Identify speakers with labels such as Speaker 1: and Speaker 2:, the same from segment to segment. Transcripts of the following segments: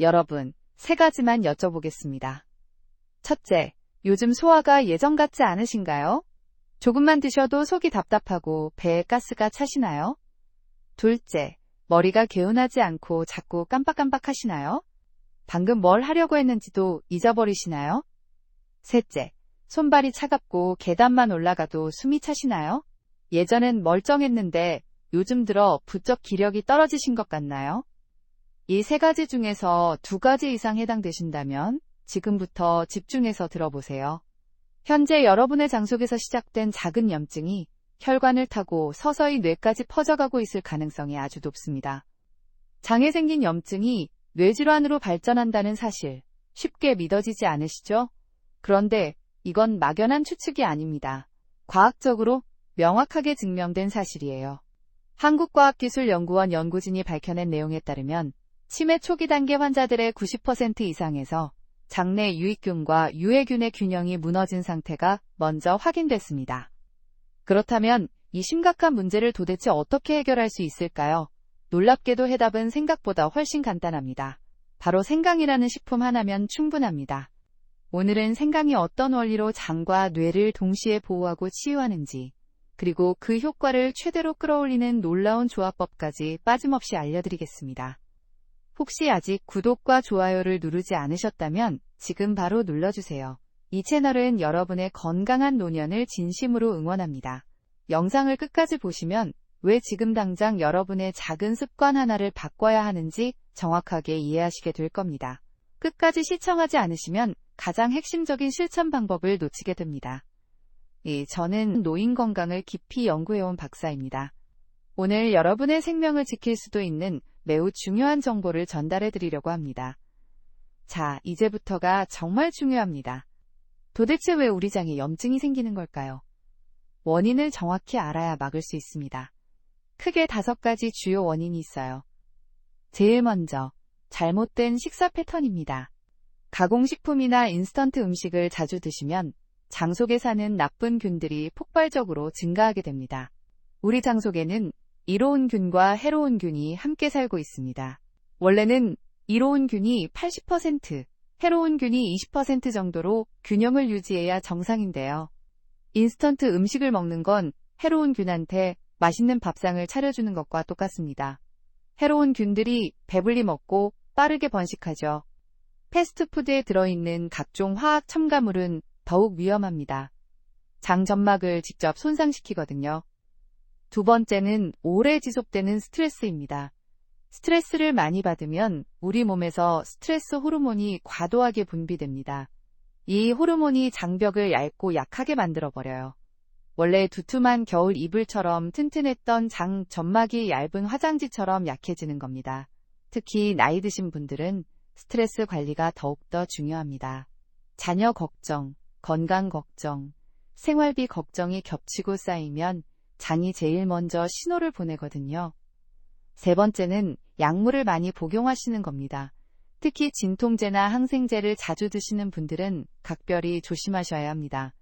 Speaker 1: 여러분, 세 가지만 여쭤보겠습니다. 첫째, 요즘 소화가 예전 같지 않으신가요? 조금만 드셔도 속이 답답하고 배에 가스가 차시나요? 둘째, 머리가 개운하지 않고 자꾸 깜빡깜빡 하시나요? 방금 뭘 하려고 했는지도 잊어버리시나요? 셋째, 손발이 차갑고 계단만 올라가도 숨이 차시나요? 예전엔 멀쩡했는데 요즘 들어 부쩍 기력이 떨어지신 것 같나요? 이 세 가지 중에서 두 가지 이상 해당되신다면 지금부터 집중해서 들어보세요. 현재 여러분의 장속에서 시작된 작은 염증이 혈관을 타고 서서히 뇌까지 퍼져가고 있을 가능성이 아주 높습니다. 장에 생긴 염증이 뇌질환으로 발전한다는 사실 쉽게 믿어지지 않으시죠? 그런데 이건 막연한 추측이 아닙니다. 과학적으로 명확하게 증명된 사실이에요. 한국과학기술연구원 연구진이 밝혀낸 내용에 따르면 치매 초기 단계 환자들의 90% 이상에서 장내 유익균과 유해균의 균형이 무너진 상태가 먼저 확인됐습니다. 그렇다면 이 심각한 문제를 도대체 어떻게 해결할 수 있을까요? 놀랍게도 해답은 생각보다 훨씬 간단합니다. 바로 생강이라는 식품 하나면 충분합니다. 오늘은 생강이 어떤 원리로 장과 뇌를 동시에 보호하고 치유하는지, 그리고 그 효과를 최대로 끌어올리는 놀라운 조합법까지 빠짐없이 알려드리겠습니다. 혹시 아직 구독과 좋아요를 누르지 않으셨다면 지금 바로 눌러주세요. 이 채널은 여러분의 건강한 노년을 진심으로 응원합니다. 영상을 끝까지 보시면 왜 지금 당장 여러분의 작은 습관 하나를 바꿔야 하는지 정확하게 이해하시게 될 겁니다. 끝까지 시청하지 않으시면 가장 핵심적인 실천 방법을 놓치게 됩니다. 예, 저는 노인 건강을 깊이 연구해온 박사입니다. 오늘 여러분의 생명을 지킬 수도 있는 매우 중요한 정보를 전달해 드리려고 합니다. 자, 이제부터가 정말 중요합니다. 도대체 왜 우리 장에 염증이 생기는 걸까요? 원인을 정확히 알아야 막을 수 있습니다. 크게 다섯 가지 주요 원인이 있어요. 제일 먼저, 잘못된 식사 패턴입니다. 가공식품이나 인스턴트 음식을 자주 드시면 장 속에 사는 나쁜 균들이 폭발적으로 증가하게 됩니다. 우리 장 속에는 이로운 균과 해로운 균이 함께 살고 있습니다. 원래는 이로운 균이 80%, 해로운 균이 20% 정도로 균형을 유지해야 정상인데요. 인스턴트 음식을 먹는 건 해로운 균한테 맛있는 밥상을 차려주는 것과 똑같습니다. 해로운 균들이 배불리 먹고 빠르게 번식하죠. 패스트푸드에 들어있는 각종 화학 첨가물은 더욱 위험합니다. 장 점막을 직접 손상시키거든요. 두 번째는 오래 지속되는 스트레스입니다. 스트레스를 많이 받으면 우리 몸에서 스트레스 호르몬이 과도하게 분비됩니다. 이 호르몬이 장벽을 얇고 약하게 만들어버려요. 원래 두툼한 겨울 이불처럼 튼튼했던 장 점막이 얇은 화장지처럼 약해지는 겁니다. 특히 나이 드신 분들은 스트레스 관리가 더욱더 중요합니다. 자녀 걱정, 건강 걱정, 생활비 걱정이 겹치고 쌓이면 장이 제일 먼저 신호를 보내거든요. 세 번째는 약물을 많이 복용하시는 겁니다. 특히 진통제나 항생제를 자주 드시는 분들은 각별히 조심하셔야 합니다.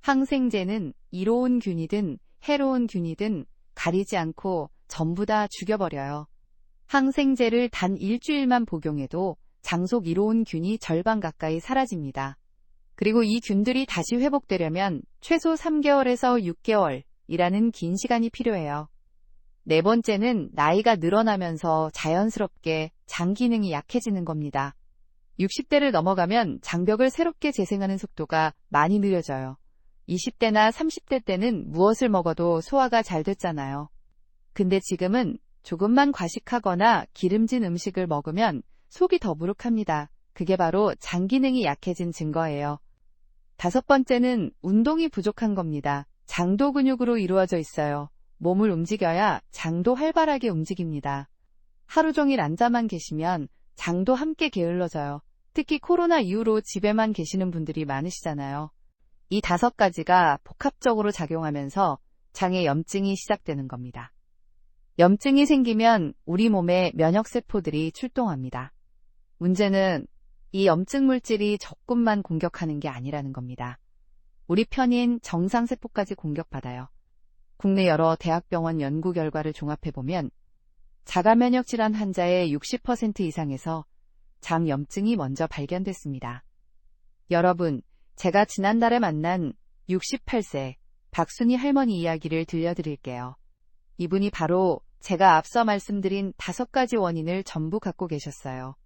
Speaker 1: 항생제는 이로운 균이든 해로운 균이든 가리지 않고 전부 다 죽여버려요. 항생제를 단 일주일만 복용해도 장속 이로운 균이 절반 가까이 사라집니다. 그리고 이 균들이 다시 회복되려면 최소 3개월에서 6개월 이라는 긴 시간이 필요해요. 네 번째는 나이가 늘어나면서 자연스럽게 장 기능이 약해지는 겁니다. 60대를 넘어가면 장벽을 새롭게 재생하는 속도가 많이 느려져요. 20대나 30대 때는 무엇을 먹어도 소화가 잘 됐잖아요. 근데 지금은 조금만 과식하거나 기름진 음식을 먹으면 속이 더부룩합니다. 그게 바로 장 기능이 약해진 증거예요. 다섯 번째는 운동이 부족한 겁니다. 장도 근육으로 이루어져 있어요. 몸을 움직여야 장도 활발하게 움직입니다. 하루 종일 앉아만 계시면 장도 함께 게을러져요. 특히 코로나 이후로 집에만 계시는 분들이 많으시잖아요. 이 다섯 가지가 복합적으로 작용하면서 장에 염증이 시작되는 겁니다. 염증이 생기면 우리 몸에 면역세포들이 출동합니다. 문제는 이 염증 물질이 적군만 공격하는 게 아니라는 겁니다. 우리 편인 정상세포까지 공격받아요. 국내 여러 대학병원 연구 결과를 종합해보면 자가면역 질환 환자의 60% 이상에서 장염증이 먼저 발견됐습니다. 여러분, 제가 지난달에 만난 68세 박순희 할머니 이야기를 들려드릴게요. 이분이 바로 제가 앞서 말씀드린 다섯 가지 원인을 전부 갖고 계셨어요.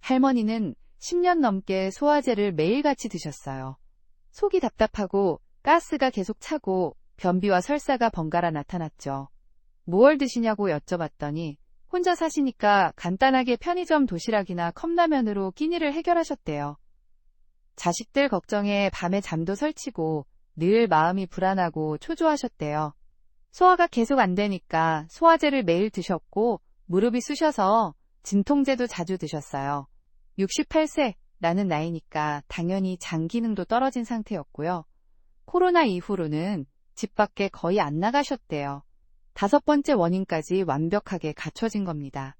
Speaker 1: 할머니는 10년 넘게 소화제를 매일같이 드셨어요. 속이 답답하고 가스가 계속 차고 변비와 설사가 번갈아 나타났죠. 무얼 드시냐고 여쭤봤더니 혼자 사시니까 간단하게 편의점 도시락이나 컵라면으로 끼니를 해결하셨대요. 자식들 걱정에 밤에 잠도 설치고 늘 마음이 불안하고 초조하셨대요. 소화가 계속 안 되니까 소화제를 매일 드셨고 무릎이 쑤셔서 진통제도 자주 드셨어요. 68세 라는 나이니까 당연히 장 기능도 떨어진 상태였고요. 코로나 이후로는 집 밖에 거의 안 나가셨대요. 다섯 번째 원인까지 완벽하게 갖춰진 겁니다.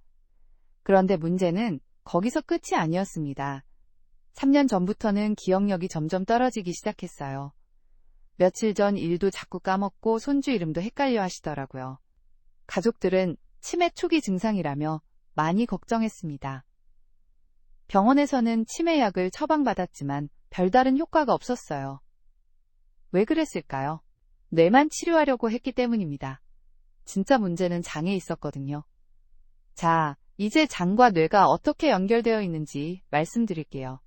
Speaker 1: 그런데 문제는 거기서 끝이 아니었습니다. 3년 전부터는 기억력이 점점 떨어지기 시작했어요. 며칠 전 일도 자꾸 까먹고 손주 이름도 헷갈려 하시더라고요. 가족들은 치매 초기 증상이라며 많이 걱정했습니다. 병원에서는 치매약을 처방받았지만 별다른 효과가 없었어요. 왜 그랬을까요? 뇌만 치료하려고 했기 때문입니다. 진짜 문제는 장에 있었거든요. 자, 이제 장과 뇌가 어떻게 연결되어 있는지 말씀드릴게요.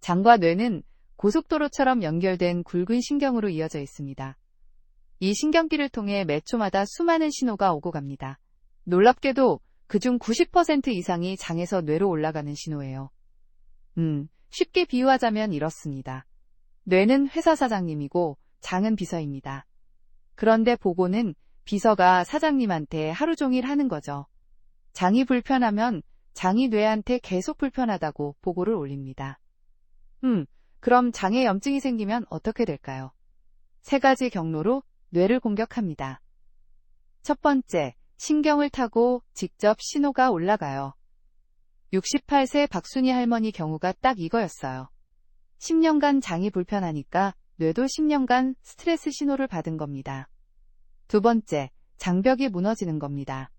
Speaker 1: 장과 뇌는 고속도로처럼 연결된 굵은 신경으로 이어져 있습니다. 이 신경기를 통해 매 초마다 수많은 신호가 오고 갑니다. 놀랍게도 그중 90% 이상이 장에서 뇌로 올라가는 신호예요. 음, 쉽게 비유하자면 이렇습니다. 뇌는 회사 사장님이고 장은 비서입니다. 그런데 보고는 비서가 사장님한테 하루 종일 하는 거죠. 장이 불편하면 장이 뇌한테 계속 불편하다고 보고를 올립니다. 음, 그럼 장에 염증이 생기면 어떻게 될까요? 세 가지 경로로 뇌를 공격합니다. 첫 번째, 신경을 타고 직접 신호가 올라가요. 68세 박순희 할머니 경우가 딱 이거였어요. 10년간 장이 불편하니까 뇌도 10년간 스트레스 신호를 받은 겁니다. 두 번째, 장벽이 무너지는 겁니다.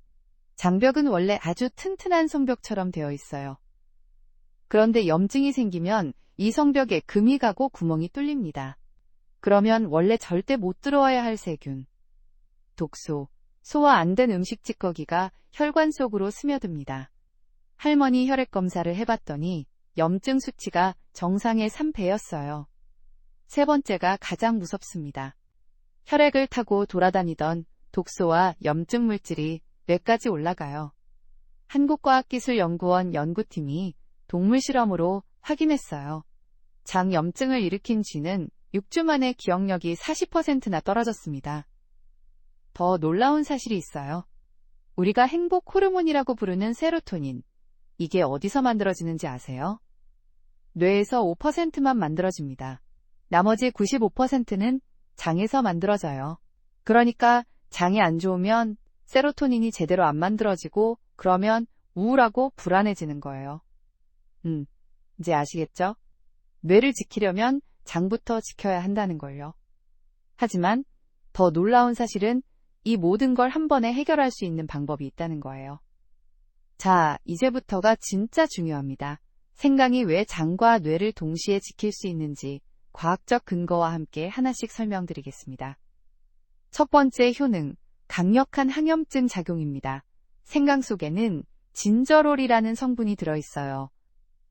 Speaker 1: 장벽은 원래 아주 튼튼한 성벽처럼 되어 있어요. 그런데 염증이 생기면 이 성벽에 금이 가고 구멍이 뚫립니다. 그러면 원래 절대 못 들어와야 할 세균, 독소, 소화 안 된 음식 찌꺼기가 혈관 속으로 스며듭니다. 할머니 혈액 검사를 해봤더니 염증 수치가 정상의 3배였어요. 세 번째가 가장 무섭습니다. 혈액을 타고 돌아다니던 독소와 염증 물질이 뇌까지 올라가요. 한국과학기술연구원 연구팀이 동물 실험으로 확인했어요. 장 염증을 일으킨 쥐는 6주 만에 기억력이 40%나 떨어졌습니다. 더 놀라운 사실이 있어요. 우리가 행복 호르몬이라고 부르는 세로토닌. 이게 어디서 만들어지는지 아세요? 뇌에서 5%만 만들어집니다. 나머지 95%는 장에서 만들어져요. 그러니까 장이 안 좋으면 세로토닌이 제대로 안 만들어지고 그러면 우울하고 불안해지는 거예요. 음, 이제 아시겠죠? 뇌를 지키려면 장부터 지켜야 한다는 걸요. 하지만 더 놀라운 사실은 이 모든 걸 한 번에 해결할 수 있는 방법이 있다는 거예요. 자, 이제부터가 진짜 중요합니다. 생강이 왜 장과 뇌를 동시에 지킬 수 있는지 과학적 근거와 함께 하나씩 설명드리겠습니다. 첫 번째 효능, 강력한 항염증 작용입니다. 생강 속에는 진저롤이라는 성분이 들어있어요.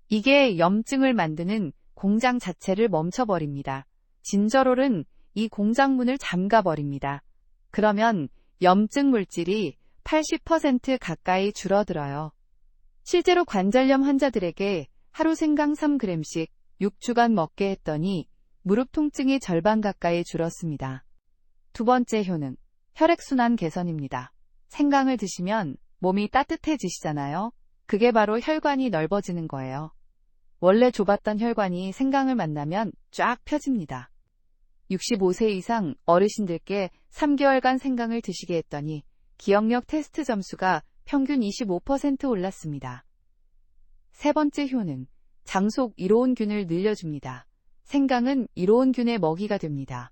Speaker 1: 이게 염증을 만드는 공장 자체를 멈춰버립니다. 진저롤은 이 공장문을 잠가버립니다. 그러면 염증 물질이 80% 가까이 줄어들어요. 실제로 관절염 환자들에게 하루 생강 3g씩 6주간 먹게 했더니 무릎 통증이 절반 가까이 줄었습니다. 두 번째 효능, 혈액순환 개선입니다. 생강을 드시면 몸이 따뜻해지시잖아요. 그게 바로 혈관이 넓어지는 거예요. 원래 좁았던 혈관이 생강을 만나면 쫙 펴집니다. 65세 이상 어르신들께 3개월간 생강을 드시게 했더니 기억력 테스트 점수가 평균 25% 올랐습니다. 세 번째 효능, 장속 이로운균을 늘려줍니다. 생강은 이로운균의 먹이가 됩니다.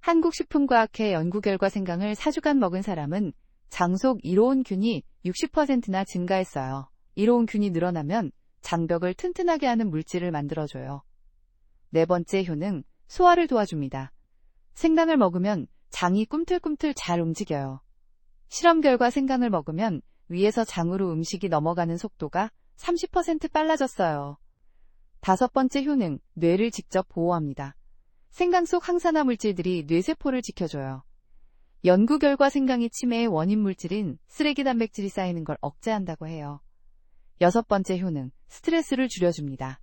Speaker 1: 한국식품과학회 연구 결과 생강을 4주간 먹은 사람은 장속 이로운균이 60%나 증가했어요. 이로운균이 늘어나면 장벽을 튼튼하게 하는 물질을 만들어줘요. 네 번째 효능, 소화를 도와줍니다. 생강을 먹으면 장이 꿈틀꿈틀 잘 움직여요. 실험 결과 생강을 먹으면 위에서 장으로 음식이 넘어가는 속도가 30% 빨라졌어요. 다섯 번째 효능, 뇌를 직접 보호합니다. 생강 속 항산화 물질들이 뇌세포를 지켜줘요. 연구 결과 생강이 치매의 원인 물질인 쓰레기 단백질이 쌓이는 걸 억제한다고 해요. 여섯 번째 효능, 스트레스를 줄여줍니다.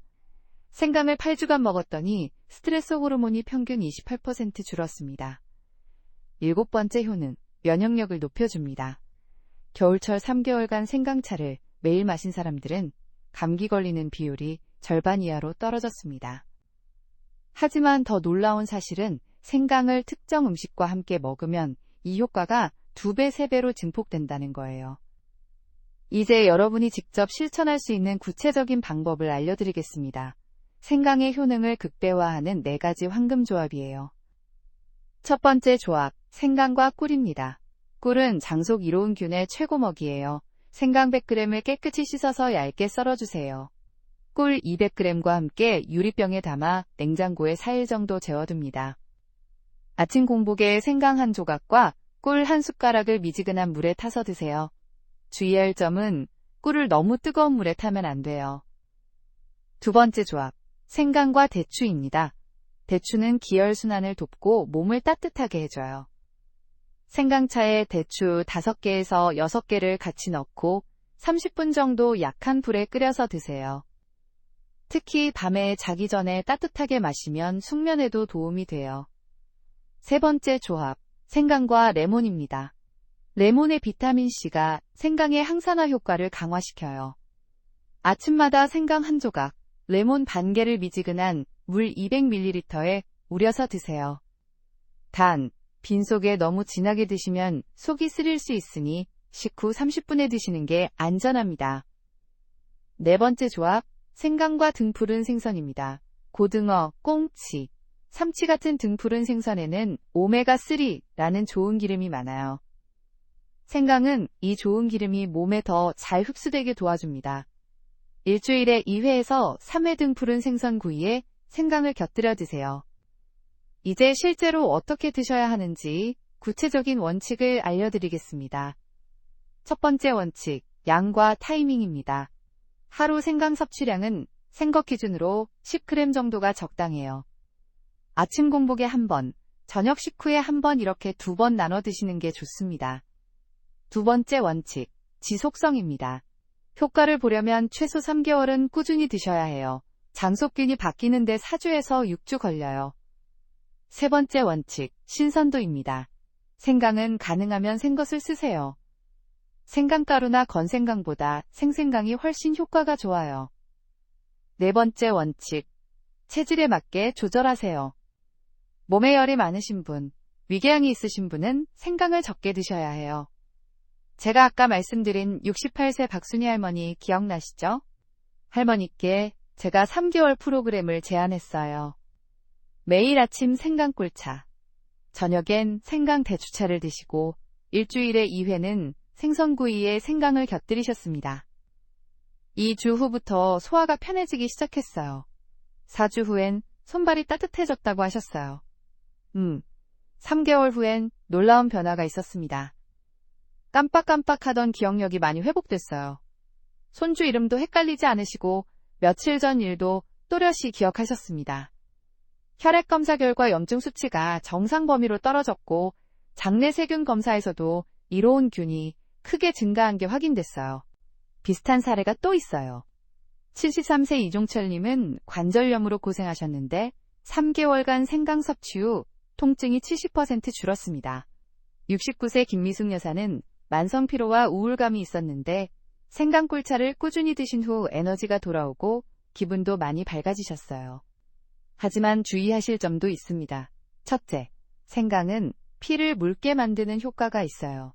Speaker 1: 생강을 8주간 먹었더니 스트레스 호르몬이 평균 28% 줄었습니다. 일곱 번째 효능, 면역력을 높여줍니다. 겨울철 3개월간 생강차를 매일 마신 사람들은 감기 걸리는 비율이 절반 이하로 떨어졌습니다. 하지만 더 놀라운 사실은 생강을 특정 음식과 함께 먹으면 이 효과가 2배, 3배로 증폭된다는 거예요. 이제 여러분이 직접 실천할 수 있는 구체적인 방법을 알려드리겠습니다. 생강의 효능을 극대화하는 4가지 황금 조합이에요. 첫 번째 조합, 생강과 꿀입니다. 꿀은 장속 이로운 균의 최고 먹이에요. 생강 100g을 깨끗이 씻어서 얇게 썰어주세요. 꿀 200g과 함께 유리병에 담아 냉장고에 4일 정도 재워둡니다. 아침 공복에 생강 한 조각과 꿀 한 숟가락을 미지근한 물에 타서 드세요. 주의할 점은 꿀을 너무 뜨거운 물에 타면 안 돼요. 두 번째 조합, 생강과 대추입니다. 대추는 기혈순환을 돕고 몸을 따뜻하게 해줘요. 생강차에 대추 5개에서 6개를 같이 넣고 30분 정도 약한 불에 끓여서 드세요. 특히 밤에 자기 전에 따뜻하게 마시면 숙면에도 도움이 돼요. 세 번째 조합, 생강과 레몬입니다. 레몬의 비타민C가 생강의 항산화 효과를 강화시켜요. 아침마다 생강 한 조각, 레몬 반 개를 미지근한 물 200ml에 우려서 드세요. 단, 빈속에 너무 진하게 드시면 속이 쓰릴 수 있으니 식후 30분에 드시는 게 안전합니다. 네 번째 조합, 생강과 등푸른 생선입니다. 고등어, 꽁치, 삼치 같은 등푸른 생선에는 오메가3라는 좋은 기름이 많아요. 생강은 이 좋은 기름이 몸에 더 잘 흡수되게 도와줍니다. 일주일에 2회에서 3회 등푸른 생선 구이에 생강을 곁들여 드세요. 이제 실제로 어떻게 드셔야 하는지 구체적인 원칙을 알려드리겠습니다. 첫 번째 원칙, 양과 타이밍입니다. 하루 생강 섭취량은 생것 기준으로 10g 정도가 적당해요. 아침 공복에 한 번, 저녁 식후에 한 번 이렇게 두 번 나눠 드시는 게 좋습니다. 두 번째 원칙, 지속성입니다. 효과를 보려면 최소 3개월은 꾸준히 드셔야 해요. 장속균이 바뀌는데 4주에서 6주 걸려요. 세 번째 원칙, 신선도입니다. 생강은 가능하면 생것을 쓰세요. 생강가루나 건생강보다 생생강이 훨씬 효과가 좋아요. 네 번째 원칙, 체질에 맞게 조절하세요. 몸에 열이 많으신 분, 위궤양이 있으신 분은 생강을 적게 드셔야 해요. 제가 아까 말씀드린 68세 박순희 할머니 기억나시죠? 할머니께 제가 3개월 프로그램을 제안했어요. 매일 아침 생강꿀차, 저녁엔 생강 대추차를 드시고 일주일에 2회는 생선구이에 생강을 곁들이셨습니다. 2주 후부터 소화가 편해지기 시작했어요. 4주 후엔 손발이 따뜻해졌다고 하셨어요. 음, 3개월 후엔 놀라운 변화가 있었습니다. 깜빡깜빡하던 기억력이 많이 회복됐어요. 손주 이름도 헷갈리지 않으시고 며칠 전 일도 또렷이 기억하셨습니다. 혈액 검사 결과 염증 수치가 정상 범위로 떨어졌고 장내 세균 검사에서도 이로운 균이 크게 증가한 게 확인됐어요. 비슷한 사례가 또 있어요. 73세 이종철님은 관절염으로 고생하셨는데 3개월간 생강 섭취 후 통증이 70% 줄었습니다. 69세 김미숙 여사는 만성 피로와 우울감이 있었는데 생강 꿀차를 꾸준히 드신 후 에너지가 돌아오고 기분도 많이 밝아지셨어요. 하지만 주의하실 점도 있습니다. 첫째, 생강은 피를 묽게 만드는 효과가 있어요.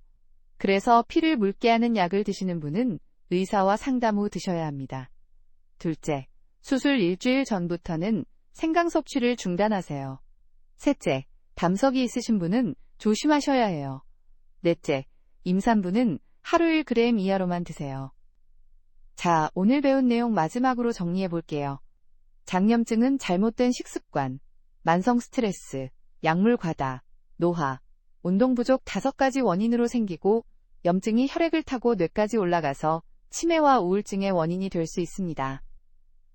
Speaker 1: 그래서 피를 묽게 하는 약을 드시는 분은 의사와 상담 후 드셔야 합니다. 둘째, 수술 일주일 전부터는 생강 섭취를 중단하세요. 셋째, 담석이 있으신 분은 조심하셔야 해요. 넷째, 임산부는 하루 1g 이하로만 드세요. 자, 오늘 배운 내용 마지막으로 정리해 볼게요. 장염증은 잘못된 식습관, 만성 스트레스, 약물 과다, 노화, 운동 부족 다섯 가지 원인으로 생기고 염증이 혈액을 타고 뇌까지 올라가서 치매와 우울증의 원인이 될 수 있습니다.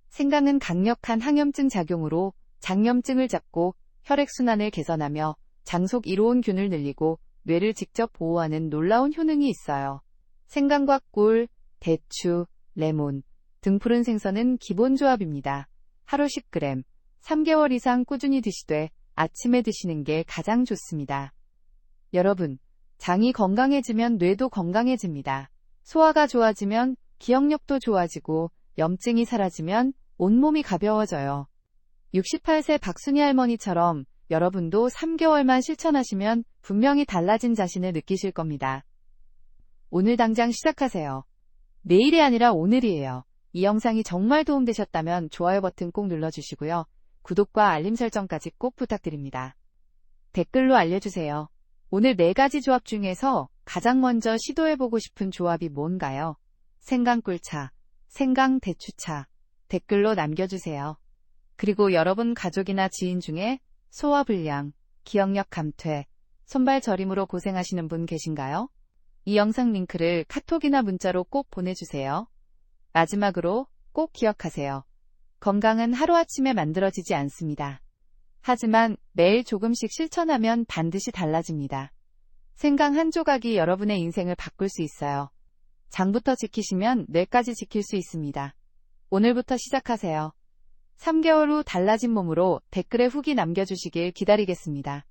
Speaker 1: 생강은 강력한 항염증 작용으로 장염증을 잡고 혈액순환을 개선하며 장속 이로운 균을 늘리고 뇌를 직접 보호하는 놀라운 효능이 있어요. 생강과 꿀, 대추, 레몬 등 푸른 생선은 기본 조합입니다. 하루 10g, 3개월 이상 꾸준히 드시되 아침에 드시는 게 가장 좋습니다. 여러분, 장이 건강해지면 뇌도 건강해집니다. 소화가 좋아지면 기억력도 좋아지고 염증이 사라지면 온몸이 가벼워져요. 68세 박순희 할머니처럼 여러분도 3개월만 실천하시면 분명히 달라진 자신을 느끼실 겁니다. 오늘 당장 시작하세요. 내일이 아니라 오늘이에요. 이 영상이 정말 도움되셨다면 좋아요 버튼 꼭 눌러주시고요. 구독과 알림 설정까지 꼭 부탁드립니다. 댓글로 알려주세요. 오늘 4가지 조합 중에서 가장 먼저 시도해보고 싶은 조합이 뭔가요? 생강꿀차, 생강대추차, 댓글로 남겨주세요. 그리고 여러분 가족이나 지인 중에 소화불량, 기억력 감퇴, 손발 저림으로 고생하시는 분 계신가요? 이 영상 링크를 카톡이나 문자로 꼭 보내주세요. 마지막으로 꼭 기억하세요. 건강은 하루아침에 만들어지지 않습니다. 하지만 매일 조금씩 실천하면 반드시 달라집니다. 생강 한 조각이 여러분의 인생을 바꿀 수 있어요. 장부터 지키시면 뇌까지 지킬 수 있습니다. 오늘부터 시작하세요. 3개월 후 달라진 몸으로 댓글에 후기 남겨주시길 기다리겠습니다.